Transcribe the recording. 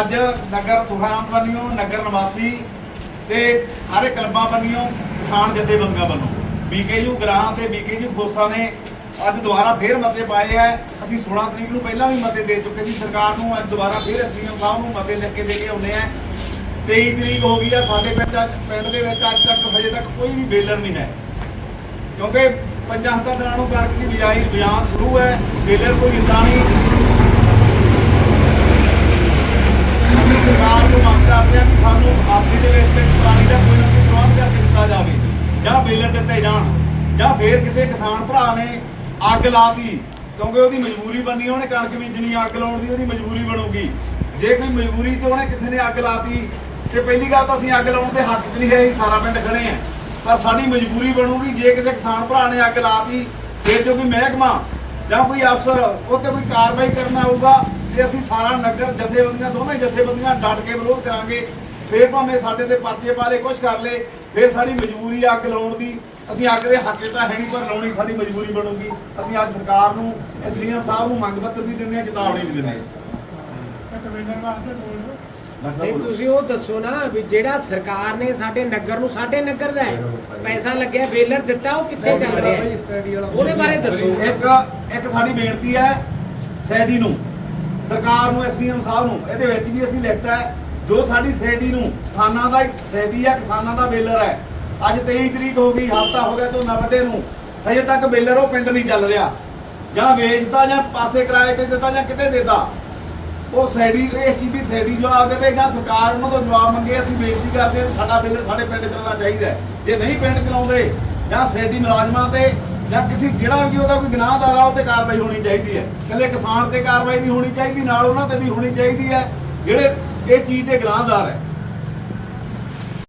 ਅੱਜ ਨਗਰ ਸੁਖਾਮ ਬੰਨਿਓ ਨਗਰ ਨਿਵਾਸੀ ਤੇ ਸਾਰੇ ਕਲੱਬਾਂ ਬੰਨਿਓ, ਕਿਸਾਨ ਜਥੇਬੰਦੀਆਂ ਵੱਲੋਂ। ਬੀਕੇਯੂ ਗ੍ਰਾਂ ਤੇ ਬੀਕੇਯੂ ਖੋਸਾ ਨੇ ਅੱਜ ਦੁਬਾਰਾ ਫੇਰ ਮਤੇ ਪਾਏ ਐ ਅਸੀਂ 16 ਤਰੀਕ ਨੂੰ ਪਹਿਲਾਂ ਵੀ ਮਤੇ ਦੇ ਚੁੱਕੇ ਸੀ। ਸਰਕਾਰ ਨੂੰ ਅੱਜ ਦੁਬਾਰਾ ਫੇਰ ਐਸਡੀਐਮ ਸਾਹਿਬ ਨੂੰ ਮਤੇ ਲਿਖ ਕੇ ਦੇ ਕੇ ਆਉਂਦੇ ਆ। 23 ਤਰੀਕ ਹੋ ਗਈ ਆ। ਸਾਡੇ ਪਿੰਡ ਪਿੰਡ ਦੇ ਵਿੱਚ ਅੱਜ ਤੱਕ ਹਜੇ ਤੱਕ ਕੋਈ ਵੀ ਬੇਲਰ ਨਹੀਂ ਹੈ। ਕਿਉਂਕਿ ਪੰਜਾਂ ਹੱਥਾਂ ਦਿਨਾਂ ਨੂੰ ਕਣਕ ਦੀ ਬਿਜਾਈ ਬਿਆਨ ਸ਼ੁਰੂ ਹੈ। ਬੇਲਰ ਕੋਈ ਦਿੰਦਾ ਨਹੀਂ। ਅਸੀਂ ਸਰਕਾਰ ਨੂੰ ਮੰਗ ਕਰਦੇ ਹਾਂ ਕਿ ਸਾਨੂੰ ਆਪਦੀ ਦੇ ਵਿੱਚ ਤੇ ਦਾ ਕੋਈ ਨਾ ਕੋਈ ਪ੍ਰਬੰਧ ਕਰਕੇ ਦਿੱਤਾ ਜਾਵੇ, ਜਾਂ ਬੇਲਰ ਦਿੱਤੇ ਜਾਣ, ਜਾਂ ਫੇਰ ਕਿਸੇ ਕਿਸਾਨ ਭਰਾ ਨੇ ਅੱਗ ਲਾਤੀ, ਕਿਉਂਕਿ ਉਹਦੀ ਮਜਬੂਰੀ ਬਣੀ ਉਹਨੇ ਕਣਕ ਬੀਜਣੀ, ਅੱਗ ਲਾਉਣ ਦੀ ਉਹਦੀ ਮਜਬੂਰੀ ਬਣੂਗੀ। ਜੇ ਕੋਈ ਮਜਬੂਰੀ ਤੇ ਉਹਨੇ ਕਿਸੇ ਨੇ ਅੱਗ ਲਾਤੀ, ਤੇ ਪਹਿਲੀ ਗੱਲ ਤਾਂ ਅਸੀਂ ਅੱਗ ਲਾਉਣ ਦੇ ਹੱਕ 'ਚ ਨਹੀਂ ਹੈ, ਅਸੀਂ ਸਾਰਾ ਪਿੰਡ ਖੜੇ ਆ ਪਰ ਸਾਡੀ ਮਜਬੂਰੀ ਬਣੂਗੀ ਜੇ ਕਿਸੇ ਕਿਸਾਨ ਭਰਾ ਨੇ ਅੱਗ ਲਾਤੀ ਫਿਰ ਜੋ ਕੋਈ ਮਹਿਕਮਾ ਜਾਂ ਕੋਈ ਅਫਸਰ ਉਹ ਤੇ ਕੋਈ ਕਾਰਵਾਈ ਕਰਨਾ ਹੋਊਗਾ ਤੇ ਅਸੀਂ ਸਾਰਾ ਨਗਰ ਜਥੇਬੰਦੀਆਂ, ਦੋਵੇਂ ਜਥੇਬੰਦੀਆਂ ਡਟ ਕੇ ਵਿਰੋਧ ਕਰਾਂਗੇ। ਫੇਰ ਭਾਵੇਂ ਸਾਡੇ ਤੇ ਪਰਚੇ ਪਾਲੇ ਕੁਝ ਕਰ ਲੇ ਫੇਰ ਸਾਡੀ ਮਜਬੂਰੀ ਅੱਗ ਲਾਉਣ ਦੀ। ਅਸੀਂ ਅੱਗ ਦੇ ਹੱਕ ਤਾਂ ਹੈ ਨਹੀਂ, ਪਰ ਲਾਉਣੀ ਸਾਡੀ ਮਜਬੂਰੀ ਬਣੂਗੀ। ਅਸੀਂ ਅੱਜ ਸਰਕਾਰ ਨੂੰ ਐਸਡੀਐਮ ਸਾਹਿਬ ਨੂੰ ਮੰਗ ਪੱਤਰ ਵੀ ਦਿੰਦੇ ਹਾਂ, ਚੇਤਾਵਨੀ ਵੀ ਦਿੰਦੇ ਨਹੀਂ ਤੁਸੀਂ ਉਹ ਦੱਸੋ ਨਾ ਵੀ ਜਿਹੜਾ ਸਰਕਾਰ ਨੇ ਸਾਡੇ ਨਗਰ ਨੂੰ ਸਾਡੇ ਨਗਰ ਦਾ ਹੈ। ਪੈਸਾ ਲੱਗਿਆ ਬੇਲਰ ਦਿੱਤਾ ਉਹ ਕਿੱਥੇ ਚੱਲ ਰਿਹਾ ਹੈ? ਉਹਦੇ ਬਾਰੇ ਦੱਸੋ। ਇੱਕ ਇੱਕ ਸਾਡੀ ਬੇਨਤੀ ਹੈ ਸੈਡੀ ਨੂੰ ਸਰਕਾਰ ਨੂੰ ਐਸਡੀਐਮ ਸਾਹਿਬ ਨੂੰ ਇਹਦੇ ਵਿੱਚ ਵੀ ਅਸੀਂ ਲਿਖਤਾ ਹੈ ਜੋ ਸਾਡੀ ਸੈਡੀ ਨੂੰ ਕਿਸਾਨਾਂ ਦਾ ਸੈਡੀ ਹੈ ਕਿਸਾਨਾਂ ਦਾ ਬੇਲਰ ਹੈ। ਅੱਜ 23 ਤਰੀਕ ਹੋ ਗਈ ਹਫਤਾ ਹੋ ਗਿਆ ਝੋਨਾ ਵੱਡੇ ਨੂੰ। ਹਜੇ ਤੱਕ ਬੇਲਰ ਉਹ ਪਿੰਡ ਨਹੀਂ ਚੱਲ ਰਿਹਾ। ਜਾਂ ਵੇਚਦਾ ਜਾਂ ਪਾਸੇ ਕਿਰਾਏ ਤੇ ਦਿੱਤਾ ਜਾਂ ਕਿਤੇ ਦਿੱਤਾ। ਉਹ ਸੈਡੀ ਇਸ ਚੀਜ਼ ਦੀ ਸੈਡੀ ਜਵਾਬ ਦੇਵੇ ਜਾਂ ਸਰਕਾਰ ਉਹਨਾਂ ਤੋਂ ਜਵਾਬ ਮੰਗੇ, ਅਸੀਂ ਬੇਨਤੀ ਕਰਦੇ ਹਾਂ, ਸਾਡਾ ਬਿੱਲ ਸਾਡੇ ਪਿੰਡ ਚਲਾਉਣਾ ਚਾਹੀਦਾ ਜੇ ਨਹੀਂ ਪਿੰਡ ਚਲਾਉਂਦੇ ਜਾਂ ਸੈਡੀ ਮੁਲਾਜ਼ਮਾਂ ਤੇ ਜਾਂ ਕਿਸੇ ਜਿਹੜਾ ਵੀ ਉਹਦਾ ਕੋਈ ਗੁਨਾਹਦਾਰ ਆ ਉਹ ਤੇ ਕਾਰਵਾਈ ਹੋਣੀ ਚਾਹੀਦੀ ਹੈ। ਇਕੱਲੇ ਕਿਸਾਨ ਤੇ ਕਾਰਵਾਈ ਨਹੀਂ ਹੋਣੀ ਚਾਹੀਦੀ, ਨਾਲ ਉਹਨਾਂ ਤੇ ਵੀ ਹੋਣੀ ਚਾਹੀਦੀ ਹੈ। ਜਿਹੜੇ ਇਹ ਚੀਜ਼ ਦੇ ਗੁਨਾਹਦਾਰ ਹੈ।